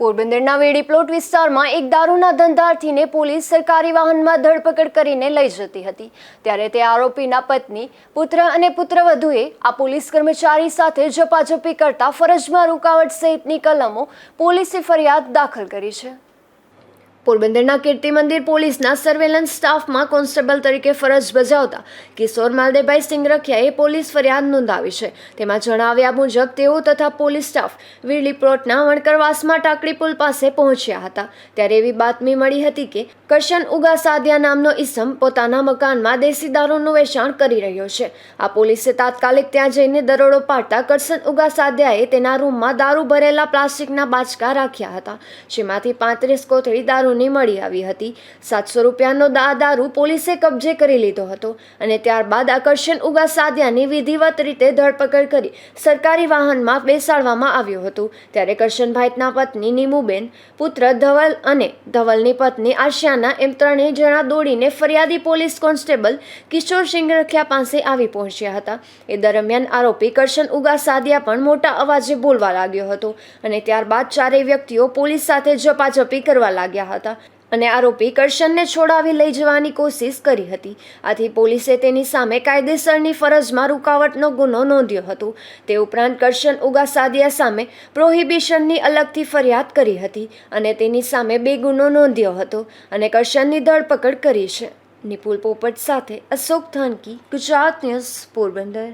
પોરબંદરના વેડી પ્લોટ વિસ્તારમાં એક દારૂના ધંધાર્થીને પોલીસ સરકારી વાહનમાં ધરપકડ કરીને લઈ જતી હતી. ત્યારે તે આરોપીના પત્ની, પુત્ર અને પુત્રવધુએ આ પોલીસ કર્મચારી સાથે ઝપાઝપી કરતા ફરજમાં રૂકાવટ સહિતની કલમો પોલીસે ફરિયાદ દાખલ કરી છે. પોરબંદરના કીર્તિ મંદિર પોલીસના સર્વેલન્સ સ્ટાફમાં કોન્સ્ટેબલ તરીકે ફરજ બજાવતા કિશોર માલદેભાઈ સિંગરખિયાએ પોલીસ ફરિયાદ નોંધાવી છે. તેમાં જણાવ્યા મુજબ તેઓ તથા પોલીસ સ્ટાફ વીરલી પ્લોટના વણકરવાસમાં ટાકડી પુલ પાસે પહોંચ્યા હતા. ત્યારે એવી બાતમી મળી હતી કે કરશન ઉગા નામનો ઈસમ પોતાના મકાનમાં દેશી દારૂનું વેચાણ કરી રહ્યો છે. આ પોલીસે તાત્કાલિક ત્યાં જઈને દરોડો પાડતા કરશન ઉગા સાદિયાએ તેના રૂમમાં દારૂ ભરેલા પ્લાસ્ટિકના બાચકા રાખ્યા હતા. જેમાંથી પાંત્રીસ કોથળી દારૂની મળી આવી હતી. સાતસો રૂપિયાનો દા, દારૂ પોલીસે કબજે કરી લીધો હતો અને ત્યારબાદ આકર્ષણ ઉગા સાધ્યાની વિધિવત રીતે ધરપકડ કરી સરકારી વાહનમાં બેસાડવામાં આવ્યું હતું. ત્યારે કરશનભાઈના પત્ની નીમુબેન, પુત્ર ધવલ અને ધવલની પત્ની આશિયાના એમ ત્રણેય જણા દોડીને ફરિયાદી પોલીસ કોન્સ્ટેબલ કિશોર સિંહ રખિયા પાસે આવી પહોંચ્યા હતા. એ દરમિયાન આરોપી કરશન ઉગા સાદિયા પણ મોટા અવાજે બોલવા લાગ્યો હતો અને ત્યારબાદ ચારેય વ્યક્તિઓ પોલીસ સાથે ઝપાઝપી કરવા લાગ્યા હતા. અને આરોપી કરશનને છોડાવી લઈ જવાની કોશિશ કરી હતી. આથી પોલીસે તેની સામે કાયદેસરની ફરજમાં રૂકાવટનો ગુનો નોંધ્યો હતો. તે ઉપરાંત કરશન ઉગા સાદિયા સામે પ્રોહિબિશનની અલગથી ફરિયાદ કરી હતી અને તેની સામે બે ગુનો નોંધ્યો હતો અને કરશનની ધરપકડ કરી છે. નિપુલ પોપટ સાથે અશોક થાનકી ગુજરાત ન્યૂઝ પોરબંદર.